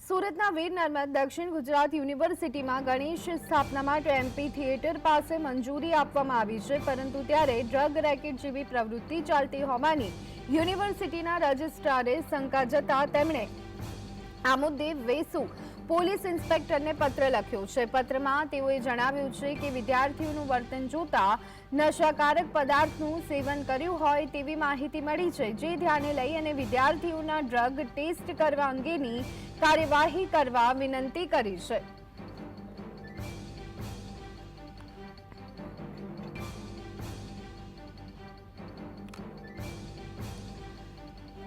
સુરતના વીર નર્મદ દક્ષિણ ગુજરાત યુનિવર્સિટીમાં ગણેશ સ્થાપના માટે એમપી થિયેટર પાસે મંજૂરી આપવામાં આવી છે, પરંતુ ત્યારે ડ્રગ રેકેટ જેવી પ્રવૃત્તિ ચાલતી હોવાની યુનિવર્સિટીના રજિસ્ટ્રારે શંકા જતા તેમણે આ મુદ્દે વેસુ પોલીસ ઇન્સ્પેક્ટરને પત્ર લખ્યો છે. પત્રમાં તેઓએ જણાવ્યું છે કે વિદ્યાર્થીઓનું વર્તન જોતા નશાકારક પદાર્થનું સેવન કર્યું હોય તેવી માહિતી મળી છે. જે ધ્યાને લઈ અને વિદ્યાર્થીઓના ડ્રગ ટેસ્ટ કરવા અંગેની કાર્યવાહી કરવા વિનંતી કરી છે.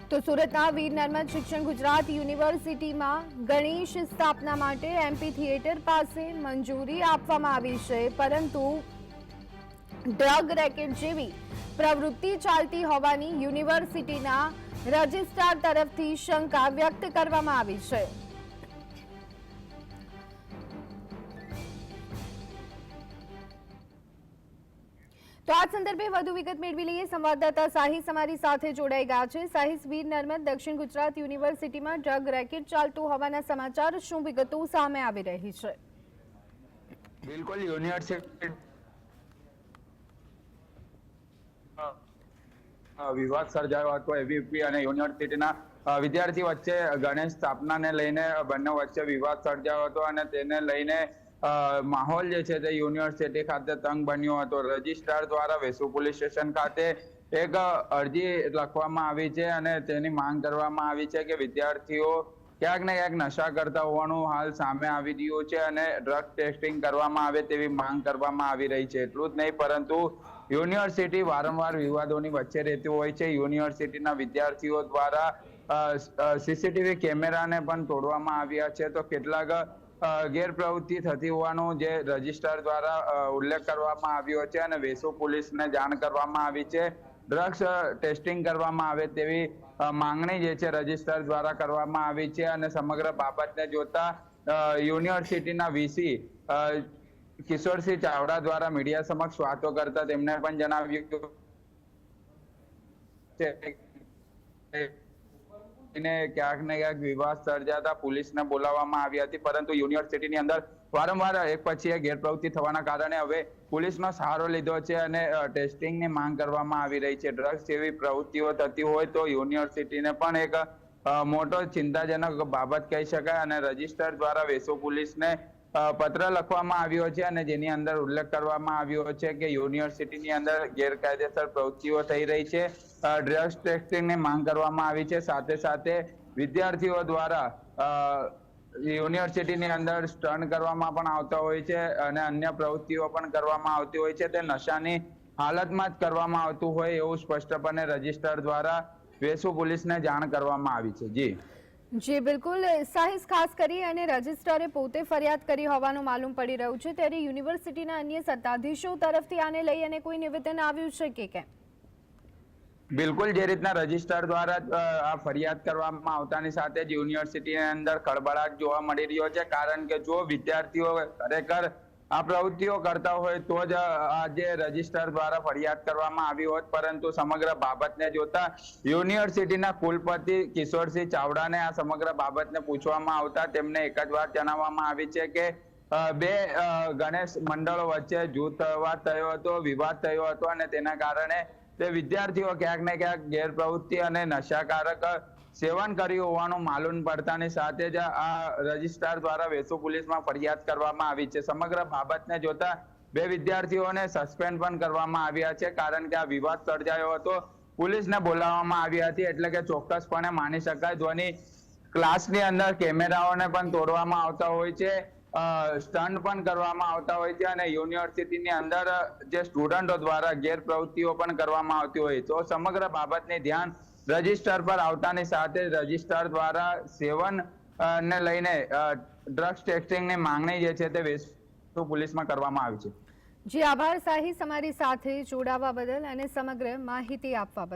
તો સુરતના વીર નર્મદ શિક્ષણ ગુજરાત યુનિવર્સિટીમાં ગણેશ સ્થાપના માટે એમપી થિયેટર પાસે મંજૂરી આપવામાં આવી છે. પરંતુ ડ્રગ રેકેટ જેવી પ્રવૃત્તિ ચાલતી હોવાની યુનિવર્સિટીના રજિસ્ટ્રાર તરફથી શંકા વ્યક્ત કરવામાં આવી છે. તો સંદર્ભે વધુ વિગત મેળવી લઈએ. સંવાદદાતા સાહિસ અમારી સાથે જોડાઈ ગયા છે. સાહિસ વીર નર્મદ દક્ષિણ ગુજરાત યુનિવર્સિટીમાં ડ્રગ રેકેટ ચાલતું હોવાના સમાચાર શું વિગતો સામે આવી રહી છે? બિલકુલ યુનિવર્સિટી વિવાદ સર્જાયો હતો એબીપી અને યુનિવર્સિટીના. વિદ્યાર્થી વચ્ચે ગણેશ સ્થાપનાને લઈને બંને વચ્ચે વિવાદ સર્જાયો હતો અને તેને લઈને માહોલ જે છે તે યુનિવર્સિટી ખાતે તંગ બન્યો હતો. રજિસ્ટ્રાર દ્વારા વેસુ પોલીસ સ્ટેશન ખાતે એક અરજી લખવામાં આવી છે અને તેની માંગ કરવામાં આવી છે કે વિદ્યાર્થીઓ ક્યાંક ને ક્યાંક નશા કરતા હોવાનું હાલ સામે આવી રહ્યું છે અને ડ્રગ ટેસ્ટિંગ કરવામાં આવે તેવી માંગ કરવામાં આવી રહી છે. એટલું જ નહીં, પરંતુ યુનિવર્સિટી વારંવાર વિવાદોની વચ્ચે રહેતી હોય છે. યુનિવર્સિટીના વિદ્યાર્થીઓ દ્વારા સીસીટીવી કેમેરાને પણ તોડવામાં આવ્યા છે. તો કેટલાક ગેરપ્રવૃત્તિ થતી હોવાનું જે રજિસ્ટર દ્વારા ઉલ્લેખ કરવામાં આવ્યો છે અને વેસુ પોલીસને જાણ કરવામાં આવી છે. ડ્રગ્સ ટેસ્ટિંગ કરવામાં આવે તેવી માંગણી જે છે રજિસ્ટર દ્વારા કરવામાં આવી છે અને સમગ્ર બાબતને જોતા યુનિવર્સિટીના વીસી કિશોરસિંહ ચાવડા દ્વારા મીડિયા સમક્ષ વાતો કરતા તેમણે પણ જણાવ્યું એને ક્યાંક ને ક્યાંક વિવાદ સર્જાતા પોલીસને બોલાવવામાં આવી હતી, પરંતુ યુનિવર્સિટીની અંદર વારંવાર એક પછી એક ગેરપ્રવૃત્તિ થવાના કારણે હવે પોલીસનો સહારો લીધો છે અને ટેસ્ટિંગની માંગ કરવામાં આવી રહી છે. ડ્રગ્સ જેવી પ્રવૃત્તિઓ થતી હોય તો યુનિવર્સિટીને પણ એક મોટો ચિંતાજનક બાબત કહી શકાય અને રજિસ્ટર દ્વારા વેસુ પોલીસને પત્ર લખવામાં આવ્યો છે અને જેની અંદર ઉલ્લેખ કરવામાં આવ્યો છે કે યુનિવર્સિટીની અંદર ગેરકાયદેસર પ્રવૃત્તિઓ થઈ રહી છે. ડ્રગ્સ ટેસ્ટિંગની માંગ કરવામાં આવી છે. સાથે સાથે વિદ્યાર્થીઓ દ્વારા યુનિવર્સિટીની અંદર સ્ટન કરવામાં પણ આવતા હોય છે અને અન્ય પ્રવૃત્તિઓ પણ કરવામાં આવતી હોય છે. તે નશાની હાલતમાં જ કરવામાં આવતું હોય એવું સ્પષ્ટપણે રજિસ્ટર દ્વારા વેસુ પોલીસને જાણ કરવામાં આવી છે. જી. જી, બિલકુલ. સાહિસ, ખાસ કરી અને રજિસ્ટ્રારે પોતે ફરિયાદ કરી હોવાનું માલુમ પડી રહ્યું છે. ત્યારે યુનિવર્સિટીના અન્ય સત્તાધીશો તરફથી આને લઈ અને કોઈ નિવેદન આવ્યું છે કે કેમ? બિલકુલ, જે રીતના રજિસ્ટર દ્વારા આ ફરિયાદ કરવામાં આવતાની સાથે જ યુનિવર્સિટીની અંદર ખળબળાટ જોવા મળી રહ્યો છે. કારણ કે જો વિદ્યાર્થીઓ ખરેખર આ પ્રવૃત્તિઓ કરતા હોય તો જ આ રજિસ્ટર દ્વારા ફરિયાદ કરવામાં આવી હોત. પરંતુ સમગ્ર બાબતને જોતા યુનિવર્સિટીના કુલપતિ કિશોરસિંહ ચાવડાને આ સમગ્ર બાબતને પૂછવામાં આવતા તેમને એક જ વાત જણાવવામાં આવી છે કે બે ગણેશ મંડળો વચ્ચે જૂથવાદ થયો હતો, વિવાદ થયો હતો અને તેના કારણે તે વિદ્યાર્થીઓ ક્યાંક ને ક્યાંક ગેરપ્રવૃત્તિ અને નશાકારક સેવન કર્યું હોવાનું માલુમ પડતાની સાથે જ આ રજિસ્ટ્રાર દ્વારા વેસુ પોલીસમાં ફરિયાદ કરવામાં આવી છે. સમગ્ર બાબતને જોતા બે વિદ્યાર્થીઓને સસ્પેન્ડ પણ કરવામાં આવ્યા છે. કારણ કે આ વિવાદ સર્જાયો હતો. પોલીસને બોલાવવામાં આવી હતી એટલે કે ચોક્કસપણે માની શકાય. ધ્વની ક્લાસની અંદર કેમેરાઓને પણ તોડવામાં આવતા હોય છે. સ્ટન્ટ પણ કરવામાં આવતા હોય છે અને યુનિવર્સિટીની અંદર જે સ્ટુડન્ટો દ્વારા ગેરપ્રવૃત્તિઓ પણ કરવામાં આવતી હોય તો સમગ્ર બાબતને ધ્યાન રજિસ્ટર પર આવતાની સાથે રજિસ્ટર દ્વારા સેવન ને લઈને ડ્રગ્સ ટેસ્ટિંગની માંગણી જે છે તે વેસુ પોલીસમાં કરવામાં આવી છે. જી, આભાર સાહિસ અમારી સાથે જોડાવા બદલ અને સમગ્ર માહિતી આપવા બદલ.